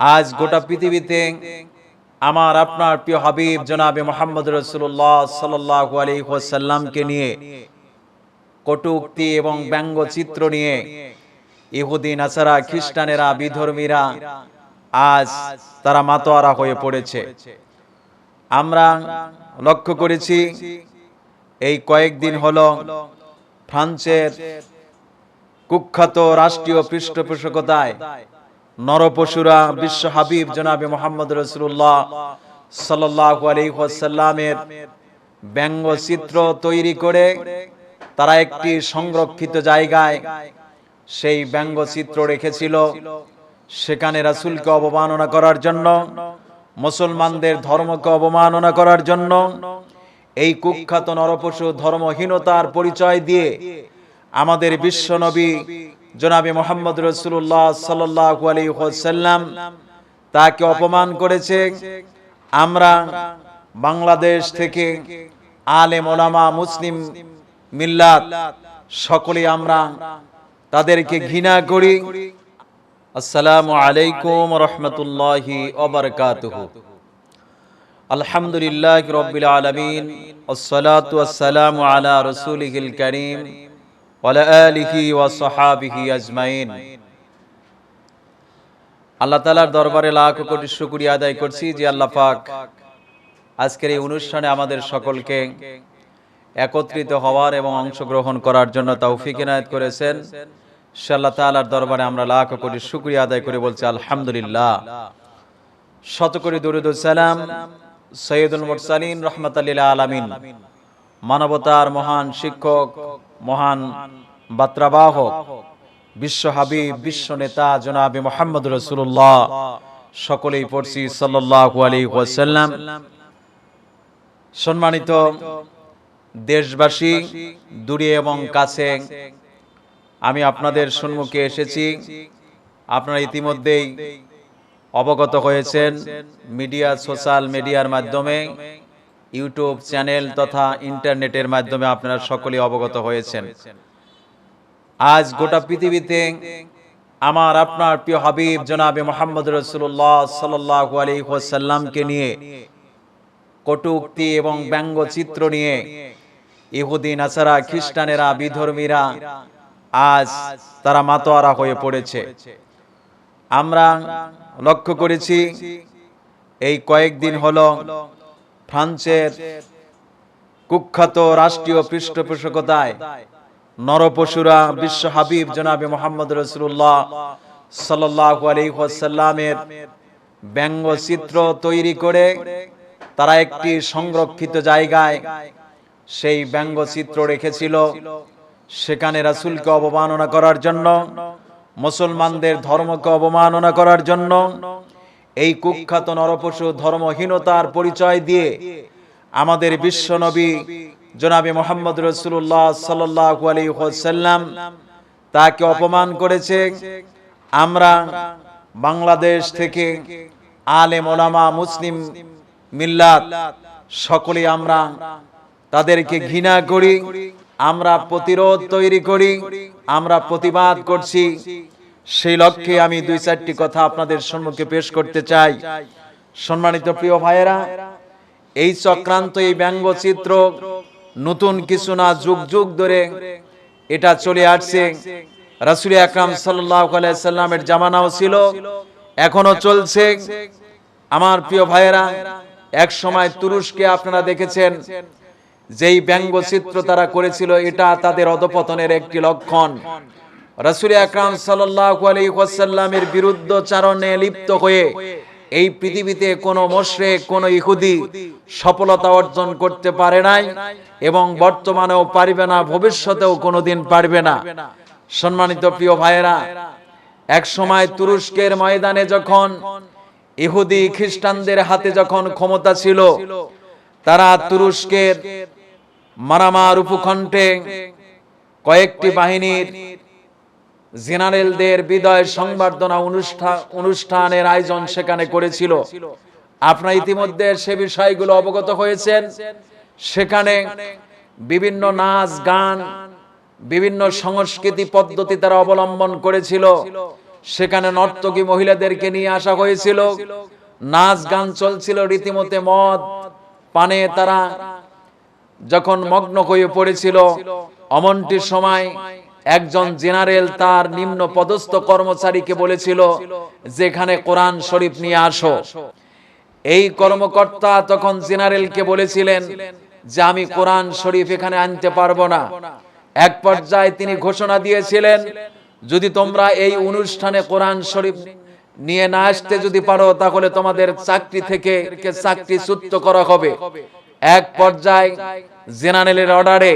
আজ গোটা পৃথিবীতে আমার আপনার প্রিয় হাবিব জনাবে মোহাম্মদ রসুল্লাহ সাল্লাহ নিয়ে কটুক্তি এবং ব্যঙ্গচিত্র নিয়ে ইহুদি, নাসারা, খ্রিস্টানেরা, বিধর্মীরা আজ তারা মাতোয়ারা হয়ে পড়েছে। আমরা লক্ষ্য করেছি, এই কয়েকদিন হলো ফ্রান্সের কুখ্যাত রাষ্ট্রীয় পৃষ্ঠপোষকতায় নরপশুরা বিশ্ব হাবিব জনাবে মোহাম্মদ রসুল্লাহ সাল্লাহ আলহিহাসাল্লামের ব্যঙ্গচিত্র তৈরি করে তারা একটি সংরক্ষিত জায়গায় সেই ব্যঙ্গচিত্র রেখেছিল। সেখানে রাসুলকে অবমাননা করার জন্য, মুসলমানদের ধর্মকে অবমাননা করার জন্য এই কুখ্যাত নরপশু ধর্মহীনতার পরিচয় দিয়ে আমাদের বিশ্বনবী জনাবি মোহাম্মদ রসুল্লাহ সাল্লাহ আলী তাকে অপমান করেছে। আমরা বাংলাদেশ থেকে আলে মোলামা মুসলিম মিল্লাত সকলে আমরা তাদেরকে ঘৃণা করি। আসসালামু আলাইকুম রহমতুল্লাহি আলহামদুলিল্লাহ রবিল আলমিন। আসসালাতু আলা রসুল করিম। আল্লাহ তালার দরবারে লাখ কোটি আদায় করছি যে আল্লাহ পাক আজকের এই অনুষ্ঠানে আমাদের সকলকে একত্রিত হওয়ার এবং অংশগ্রহণ করার জন্য তৌফিক এনায়ত করেছেন। সে আল্লাহ তালার দরবারে আমরা লাখ কোটি আদায় করে বলছি, আলহামদুলিল্লাহ। শতকরি কোটি সালাম সৈয়দুল মুরসালিন রহমতাল্লিল আলামিন। মানবতার মহান শিক্ষক, মহান বাত্রাবাহক, বিশ্ব হাবিব, বিশ্ব নেতা জনাবি মোহাম্মদ রসুল্লাহ সকলেই পড়ছি সাল্লাহ আলী ওয়াসাল্লাম। সম্মানিত দেশবাসী, দূরে এবং কাছে, আমি আপনাদের সম্মুখে এসেছি। আপনারা ইতিমধ্যেই অবগত হয়েছেন মিডিয়া, সোশ্যাল মিডিয়ার মাধ্যমে। ইউটিউব চ্যানেল তথা ইন্টারনেটের মাধ্যমে আপনারা সকলে অবগত হয়েছেন। আজ গোটা পৃথিবীতে আমার আপনার প্রিয় হাবিব জনাবে মোহাম্মদ রসুল্লাহ সাল্লাহ আলহিহাসাল্লামকে নিয়ে কটুক্তি এবং ব্যঙ্গচিত্র নিয়ে ইহুদি, নাসারা, খ্রিস্টানেরা, বিধর্মীরা আজ তারা মাতোয়ারা হয়ে পড়েছে। আমরা লক্ষ্য করেছি, এই কয়েকদিন হলো ফ্রান্সের কুখ্যাত রাষ্ট্রীয় পৃষ্ঠপোষকতায় নরপশুরা বিশ্ব হাবিব জনাবে মোহাম্মদ রসুল্লাহ সাল্লাহ আলহিহাসাল্লামের ব্যঙ্গচিত্র তৈরি করে তারা একটি সংরক্ষিত জায়গায় সেই ব্যঙ্গচিত্র রেখেছিল। সেখানে রাসুলকে অবমাননা করার জন্য, মুসলমানদের ধর্মকে অবমাননা করার জন্য এই কুখ্যাত নরপশু ধর্মহীনতার পরিচয় দিয়ে আমাদের বিশ্বনবী জনাবে মোহাম্মদ রসুল্লাহ সাল্লাহ আলহিহাসাল্লাম তাকে অপমান করেছে। আমরা বাংলাদেশ থেকে আলে ওলামা, মুসলিম মিল্লাত সকলে আমরা তাদেরকে ঘৃণা করি, আমরা প্রতিরোধ তৈরি করি, আমরা প্রতিবাদ করছি। সেই লক্ষ্যে আমি দুই চারটি কথা আপনাদের সম্মুখে পেশ করতে চাই। সম্মানিত প্রিয় ভাইয়েরা, এই চক্রান্ত, এই ব্যঙ্গচিত্র নতুন কিছু না যুগ যুগ ধরে এটা চলে আসছে। রাসুল আকরাম সাল্লামের জামানাও ছিল, এখনও চলছে। আমার প্রিয় ভাইয়েরা, এক সময় তুরস্কে আপনারা দেখেছেন, যেই ব্যঙ্গচিত্র তারা করেছিল, এটা তাদের অধপতনের একটি লক্ষণ। রাসুল আকরাম সাল্লামের বিরুদ্ধ চারণে লিপ্ত হয়ে এই পৃথিবীতে কোনো মোশরেক, কোন ইহুদি সফলতা অর্জন করতে পারে নাই এবং বর্তমানেও পারবে না, ভবিষ্যতেও কোনোদিন পারবে না। সম্মানিত প্রিয় ভাইয়েরা, এক সময় তুরস্কের ময়দানে যখন ইহুদি খ্রিস্টানদের হাতে যখন ক্ষমতা ছিল, তারা তুরস্কের মারামার উপকণ্ঠে কয়েকটি বাহিনীর জেনারেলদের বিদয় সংবর্ধনা অনুষ্ঠান অনুষ্ঠানের আয়োজন সেখানে করেছিল। আপনারা ইতিমধ্যে সে বিষয়গুলো অবগত হয়েছেন। সেখানে বিভিন্ন নাচ, গান, বিভিন্ন সংস্কৃতি পদ্ধতি তারা অবলম্বন করেছিল। সেখানে নর্তকী মহিলাদেরকে নিয়ে আসা হয়েছিল। নাচ, গান চলছিল রীতিমতে মদ পানে তারা যখন মগ্ন হয়ে পড়েছিল। অমনটির সময় একজন জেনারেল তার নিম্ন পদস্থ কর্মচারীকে বলেছিল, যেখানে কোরআন শরীফ নিয়ে আসো। এই কর্মকর্তা তখন জেনারেলকে বলেছিলেন যে, আমি কোরআন শরীফ এখানে আনতে পারব না। এক পর্যায়ে তিনি ঘোষণা দিয়েছিলেন, যদি তোমরা এই অনুষ্ঠানে কোরআন শরীফ নিয়ে না আসতে যদি পারো, তাহলে তোমাদের চাকরি থেকে চাকরি চ্যুত করা হবে। এক পর্যায়ে জেনারেলের অর্ডারে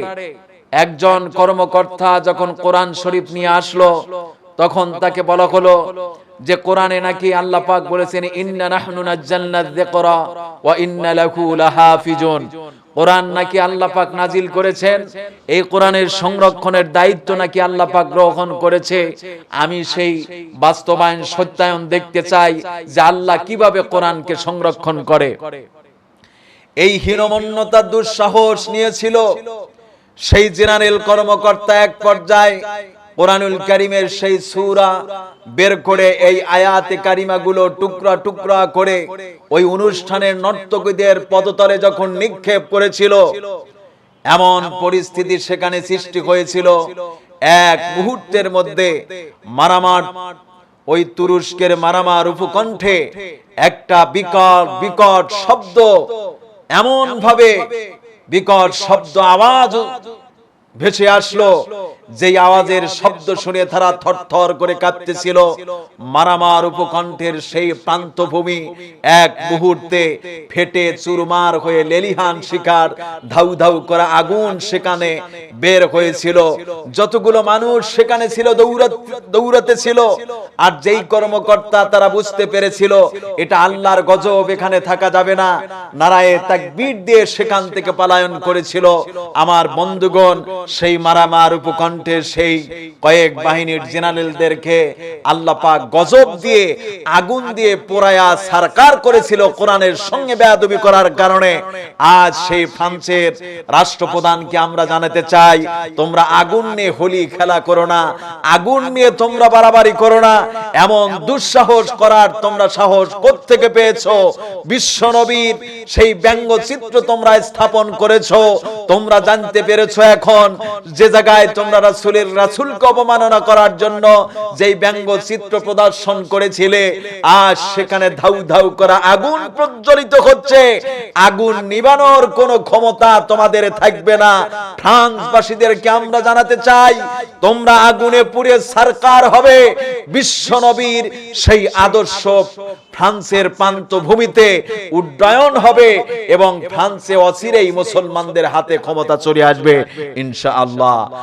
একজন কর্মকর্তা যখন কোরআন শরীফ নিয়ে আসলো, তখন তাকে বলা হলো যে কোরআনে নাকি আল্লাহ পাক বলেছেন, ইন্না নাহনু নাজ্জালনা যিকরা ওয়া ইন্না লাহু লাহাফিজুন। কোরআন নাকি আল্লাহ পাক নাজিল করেছেন, এই কোরআনের সংরক্ষণের দায়িত্ব নাকি আল্লাহ পাক গ্রহণ করেছে। আমি সেই বাস্তবায়ন, সত্যায়ন দেখতে চাই যে আল্লাহ কীভাবে কোরআনকে সংরক্ষণ করে। এই হীনমন্যতা, দুঃসাহস নিয়েছিল সেই জেনারেল কর্মকর্তা এক পর্যায়ে কোরআনুল কারিমের সেই সূরা বের করে এই আয়াতে কারিমাগুলো টুকরা টুকরা করে ওই অনুষ্ঠানের নর্তকীদের পদতলে যখন নিক্ষেপ করেছিল, এমন পরিস্থিতি সেখানে সৃষ্টি হয়েছিল। এক মুহূর্তের মধ্যে মারামার ওই তুরস্কের মারামার উপকণ্ঠে একটা বিকট বিকট শব্দ এমন ভাবে বিকট শব্দ আওয়াজ ভেসে আসলো। যেই আওয়াজের শব্দ শুনে তারা থরথর করে কাঁপতেছিল মারামার উপকণ্ঠের সেই প্রান্তভূমি এক মুহূর্তে ফেটে চুরমার হয়ে লেলিহান শিকার, ধাউ ধাউ করা আগুন সেখানে বের হয়েছিল। যতগুলো মানুষ সেখানে ছিল, দৌড়াতে ছিল, আর যেই কর্মকর্তা তারা বুঝতে পেরেছিল, এটা আল্লাহর গজব, এখানে থাকা যাবে না। নারায়ে তাকবীর দিয়ে সেখান থেকে পলায়ন করেছিল। আমার বন্ধুগণ, সেই মারামার উপকণ্ঠের সেই কয়েক বাহিনীর জেনারেলদেরকে আল্লাহ পাক গজব দিয়ে, আগুন দিয়ে পোড়ায়া সরকার করেছিল কোরআনের সঙ্গে বেয়াদবি করার কারণে। আজ সেই ফ্রান্সের রাষ্ট্রপ্রধানকে আমরা জানাতে চাই, তোমরা আগুন নিয়ে হোলি খেলা করো না, আগুন নিয়ে তোমরা বাড়াবাড়ি করো না, এমন দুঃসাহস করার তোমরা সাহস থেকে পেয়েছ? বিশ্ব নবীর সেই ব্যঙ্গচিত্র তোমরা স্থাপন করেছ, তোমরা জানতে পেরেছ এখন, যে জায়গায় তোমরা রাসূলের রাসূলকে অবমাননা করার জন্য যেই ব্যঙ্গ চিত্র প্রদর্শন করেছিলে, আজ সেখানে ধাউ ধাউ করা আগুন প্রজ্বলিত হচ্ছে। আগুন নিবানোর কোনো ক্ষমতা তোমাদের থাকবে না। ফ্রান্সবাসীদেরকে আমরা জানাতে চাই, তোমরা আগুনে পুড়ে সরকার হবে। বিশ্ব নবীর সেই আদর্শ ফ্রান্সের প্রান্ত ভূমিতে উড্ডয়ন হবে এবং ফ্রান্সে অচিরেই মুসলমানদের হাতে ক্ষমতা চলে আসবে। ইনশাআল্লাহ।